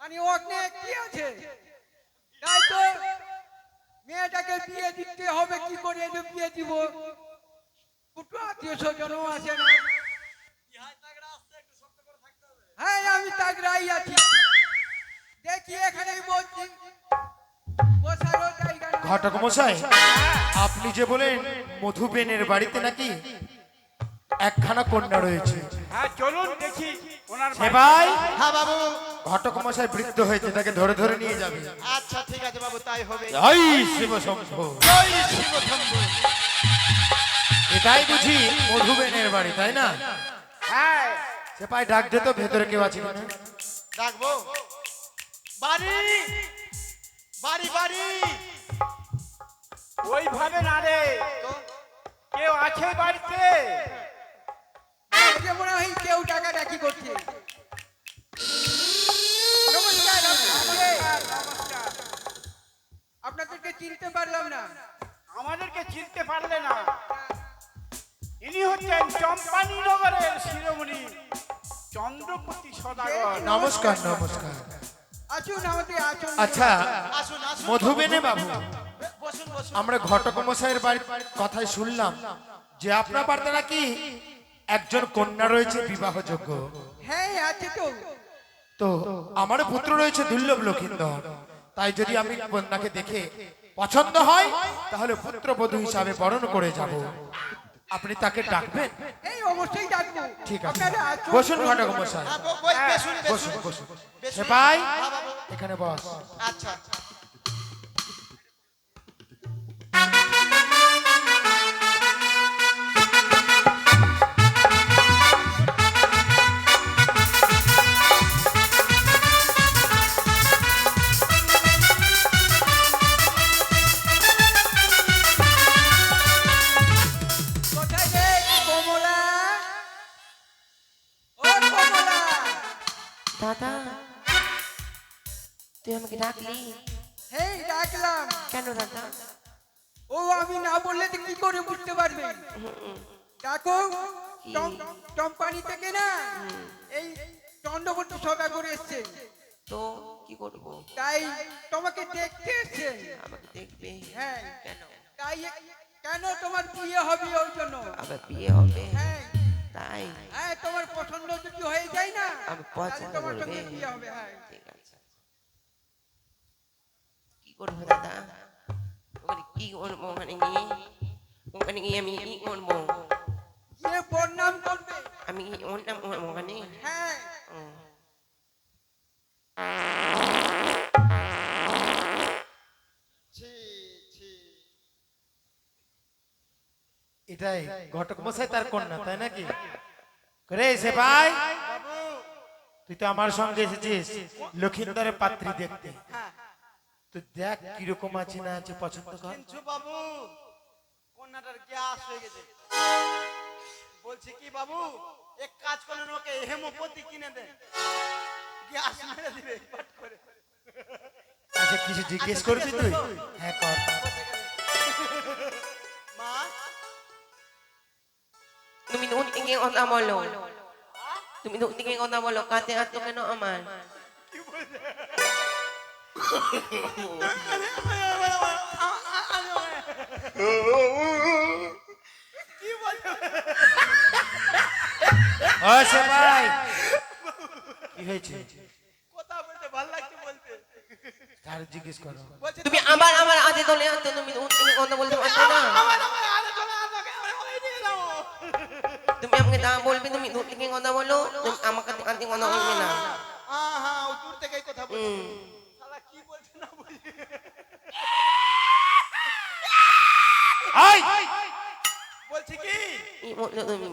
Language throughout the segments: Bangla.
আমি অনেক কি আছে? তাই তো মেয়েটাকে বিয়ে দিতে হবে কি করে যে বিয়ে দিব? দুটো আত্মীয় স্বজনও আছে না। হ্যাঁ আমি তাগড়াই আছি। দেখি এখানেই বলছি বসারও জায়গা নাই। ঘটক মশাই আপনি যে বলেন মধুবেনের বাড়িতে নাকি একখানা কন্যা রয়েছে। হ্যাঁ চলুন দেখি। ওনার সে ভাই। হ্যাঁ বাবু। ঘটক মশাই বৃদ্ধ হয়েছে তাকে ধরে ধরে নিয়ে যাবে। আচ্ছা ঠিক আছে বাবু তাই হবে। জয় শিব শম্ভ জয় শিব শম্ভু। এটাই বুঝি মধুবেনের বাড়ি তাই না? হ্যাঁ। সে পাই ডাক দে তো ভেতরে কেউ আছে কিনা? ডাকবো? বাড়ি! বাড়ি বাড়ি! ওইভাবে না রে। কেউ আছে বাড়িতে? করছে? আপনাদেরকে চিনতে পারলাম না। আমাদেরকে চিনতে পারলে না। ইনি হচ্ছেন চম্পানি নগরের শিরোমণি চন্দ্রপতি সদাগর। নমস্কার নমস্কার। আসুন আমাদের আসুন আচ্ছা আসুন আসুন। মধুবেনে বাবু আমরা ঘটক মশাইয়ের বাড়ির কথাই শুনলাম যে আপনার বাড়িতে নাকি একজন কন্যা রয়েছে বিবাহযোগ্য। হ্যাঁ আছে তো। তো আমারও পুত্র রয়েছে দুর্লভ লক্ষিন্দর। তাই যদি আমি কন্যাকে দেখে পছন্দ হয় তাহলে পুত্র পুত্রবধূ হিসাবে বরণ করে যাব। আপনি তাকে ডাকবেন? এই অবশ্যই ডাকবো। ঠিক আছে। বসুন ঘটক মশাই। হ্যাঁ, বসুন বসুন। সে ভাই হ্যাঁ, এখানে বস। আচ্ছা। দাদা তুই আমাকে ডাকলি? হেই ডাকলাম। কেন দাদা? ও আমি না বললে তো কি করে বুঝতে পারবে? ডাকো। টম- কোম্পানি থেকে না এই চন্দ্রবর্তী সদা করে এসছে। তো কি করব? তাই তোমাকে দেখতে এসছে। আমাকে দেখবে? হ্যাঁ। কেন? তাই কেন তোমার বিয়ে হবে ওই জন্য? আবার বিয়ে হবে? হ্যাঁ। তাই। হ্যাঁ তোমার পছন্দ যদি হয়ে যায় না? আমি পছন্দ তোমার সঙ্গে বিয়ে হবে হ্যাঁ ঠিক আছে। কি করব দাদা? ওখানে কি করব ওখানে গিয়ে ওখানে গিয়ে আমি কি করব? যে বদনাম করবে। আমি ওর নাম ওখানে হ্যাঁ। এটাই। ঘটক মশাই তার কন্যা তাই নাকি? রে সে ভাই তুই তো আমার সঙ্গে এসেছিস লক্ষিন্দরের পাত্রী দেখতে। হ্যাঁ তো দেখ কীরকম আছে না আছে পছন্দ কর। বাবু কন্যাটার গ্যাস হয়ে গেছে? বলছি কি বাবু এক কাজ করেন ওকে হেমোপতি কিনে দেন গ্যাস মেরে দিবে পাট করে। আচ্ছা কিছু জিজ্ঞেস করবি তুই? হ্যাঁ কর। মা কথা বলো কাছে হাত তো কেন আমার কি বলছো ও সে ভাই কি হয়েছে কথা বলতে ভালো লাগছে বলতে তার জিজ্ঞেস করো তুমি আবার আমার হাতে তোলে হাত তুমি কথা বলতে পারছ না তুমি আমাকে যা বলবে তুমি দূর থেকে কথা বলো কথা বলবে না। হ্যাঁ ও দূর থেকেই কথা বলছে। শালা কি বলছে না বলছি? কি? বলছো তুমি?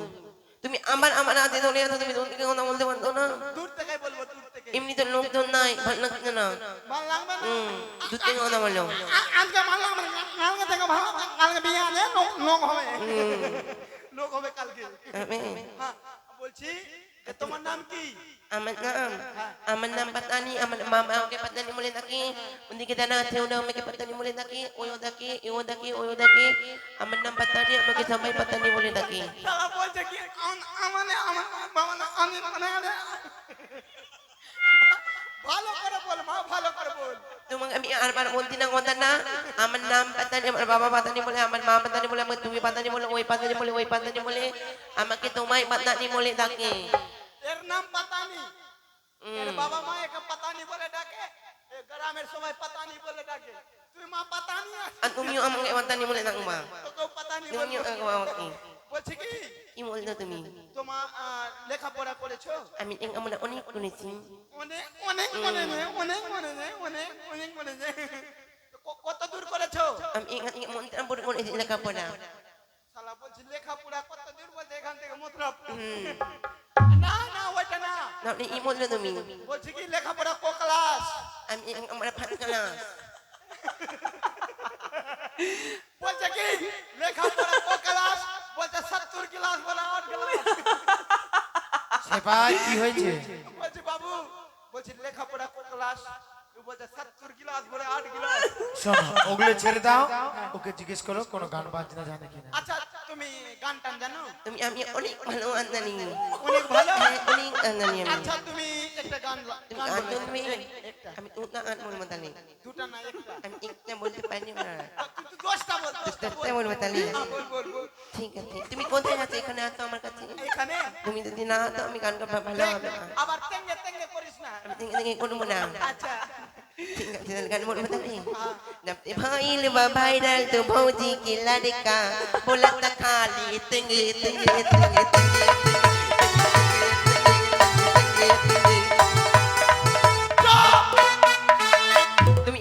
তুমি আবার আমার হাতে ধরে আছো তুমি দূর থেকে কথা বলতে পারছ না। দূর থেকেই বলব দূর থেকে এমনি তো লোকজন নাই ভালো লাগছে না। ভালো লাগবে না? দূর থেকে কথা বলো। আজকে ভালো লাগবে না? কালকে থেকে ভালো কালকে বিয়ে লোক হবে। লোক হবে কালকে। হ্যাঁ বলছি তোমার নাম কি? আমার নাম আমার নাম পাতানি আমার mama ওকে পাতানি বলে থাকি ওদিকে যারা আছে ওরা আমাকে পাতানি বলে থাকি ওইও দেখে এও দেখে ওইও দেখে আমার নাম পাতানি আমাকে সবাই পাতানি বলে থাকি শালা বলছে কি আম- আমানে আমার বাবা না আমি মানে তোমাকে আমি আরবার বলছি না কথা না আমার নাম পাতানি আমার বাবা পাতানি বলে আমার মা পাতানি বলে আমাকে তুমি পাতানি বলে ওই পাতানি বলে ওই পাতানি বলে আমাকে তোমায় পাতানি বলে ডাকে এর নাম পাতানি এর বাবা মা একে পাতানি বলে ডাকে গ্রামের সবাই পাতানি বলে ডাকে তুই মা পাতানি আর তুমিও আমাকে পাতানি বলে ডাকবা তুমিও আমাকে বলছি কি? কি বলছো তুমি? তোমার লেখাপড়া করেছ? আমি আমরা অনেক করেছি। অনেক অনেক মনে অনেক মনে নেই অনেক অনেক মনে নেই। কত দূর করেছ? আমি মন্ত্রাপুর করেছি লেখাপড়া। শালা বলছি লেখাপড়া কত দূর বলছে? এখান থেকে মথুরাপুর। না না ওইটা না। তাহলে কি বলছো তুমি। বলছি কি লেখাপড়া কো ক্লাস? আমি আমরা ফান ক্লাস। বলছে কি কি হয়েছে? বলছি বাবু বলছি লেখাপড়া কোন ক্লাস? তুই বলছে সত্তর ক্লাস বলে আট ক্লাস শোনো ওগুলো ছেড়ে দাও। ওকে জিজ্ঞেস করো কোনো গান বাজনা জানে কিনা। আচ্ছা তুমি গান টান জানো? তুমি আমি অনেক ভালো গান জানি অনেক ভালো? আন্দানি অনেক গান জানি আচ্ছা তুমি একটা গান লা- তুমি গান গান বলো। শুনবে একটা আমি দুটা গান বলবো তাহলে দুটা না একটা আমি একটা বলতে পারি না তুই তো দশটা বল দশটা বল দশটা বলবো তাহলে হ্যাঁ, বল বল বল ঠিক আছে তুমি কোথায় আছো এখানে আসো আমার কাছে এখানে তুমি যদি না আসো আমি গান গাবো ভালো হবে না আবার তেঙ্গে তেঙ্গে করিস না আমি দেখে দেখে করবো না আচ্ছা ঠিক আছে তাহলে গান বলবো তাহলে जब भाईल बा भाईरल तो भौजी की लड़का बोला था खाली तिंगे तिंगे तिंगे तिंगे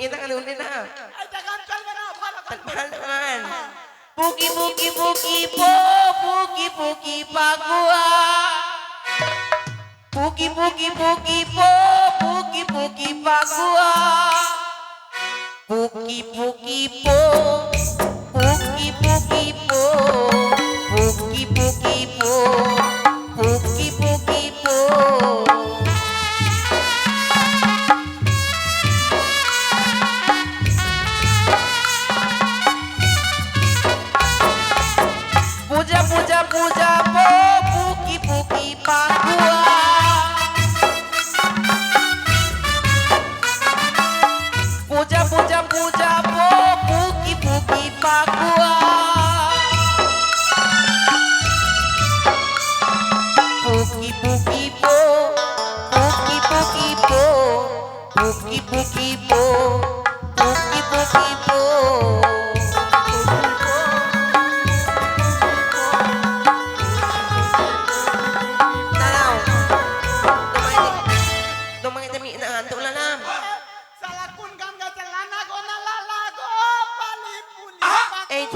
এটা গান বললে না পুকি পুকি পুকি পো পুকি পুকি পাগুয়া। পুকি পুকি পুকি পো পুকি পুকি পাগুয়া। পুকি পুকি পো পূজা পূজা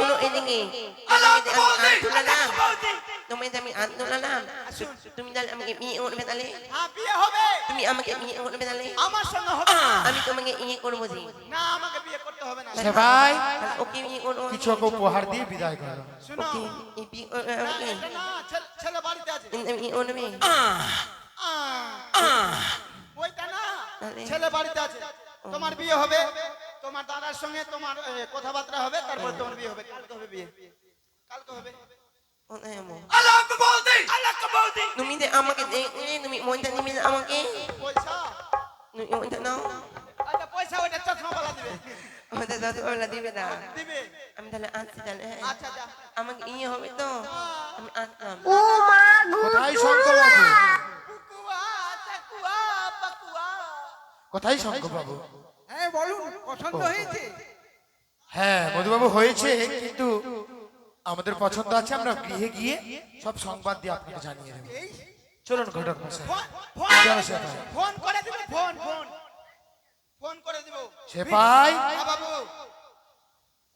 পাখি। এই চলো এদিকে তোমাকে আমি গান তুললাম তোমাকে আমি গান তুললাম তুমি তাহলে আমাকে বিয়ে করবে তাহলে হ্যাঁ বিয়ে হবে তুমি আমাকে বিয়ে করবে তাহলে আমার সঙ্গে হবে না। আমি তোমাকে বিয়ে করব যে না আমাকে বিয়ে করতে হবে না সেপাই তাহলে ওকে বিয়ে করব আমি। কিছু ওকে উপহার দিয়ে বিদায় করো শুনো এই করবে না, ছেলে- বাড়িতে আছে তুমি বিয়ে করবে আহ, ওইটা না? ছেলে বাড়িতে আছে তোমার বিয়ে হবে তোমার দাদার সঙ্গে তোমার কথাবার্তা হবে তারপর তোমার বিয়ে হবে। কালকে হবে বিয়ে। কালকে হবে। কোথায় তুমি আমাকে তুমি মনটা নিবে আমাকে পয়সা? তুমি মনটা নাও। আচ্ছা পয়সা ওইটা চশমাওয়ালা দিবে। না। দিবে। আমি তাহলে আসছি তাহলে হ্যাঁ। আচ্ছা আমাকে ইয়ে হবে তো। আমি আসলাম। কোথায় শঙ্কর বাবু। কুকুয়া চাকুয়া পাকুয়া। কোথায় শঙ্কর বাবু। বলুন পছন্দ হয়েছে? হ্যাঁ মধুবাবু হয়েছে কিন্তু আমাদের পছন্দ আছে আমরা গৃহে গিয়ে সব সংবাদ দিয়ে আপনাকে জানিয়ে দেবো। চলুন ঘটক ফোন সেপাই করে দিব ফোন ফোন ফোন। করে দিব। সেপাই বাবু।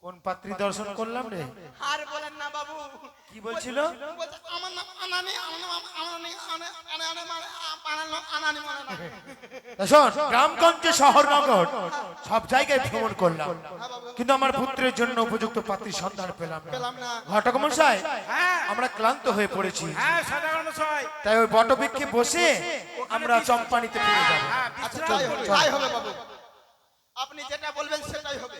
কোন পাত্রী দর্শন করলাম রে? আর বলেন না বাবু। কি বলছিল? আমার নাম আনানি আনানি আনানি আনানি মানে আনানি আনানি মানে না। তা শোন গ্রামগঞ্জে শহর নগর সব জায়গায় ভ্রমণ করলাম। কিন্তু আমার পুত্রের জন্য উপযুক্ত পাত্রীর সন্ধান পেলাম না। পেলাম না। ঘটক মশাই হ্যাঁ। আমরা ক্লান্ত হয়ে পড়েছি। হ্যাঁ তাই ওই বটবৃক্ষে বসে আমরা চম্পানিতে ফিরে যাব। হ্যাঁ আচ্ছা বিশ্রাম তাই হবে করুন। তাই হবে বাবু। আপনি যেটা বলবেন সেটাই হবে।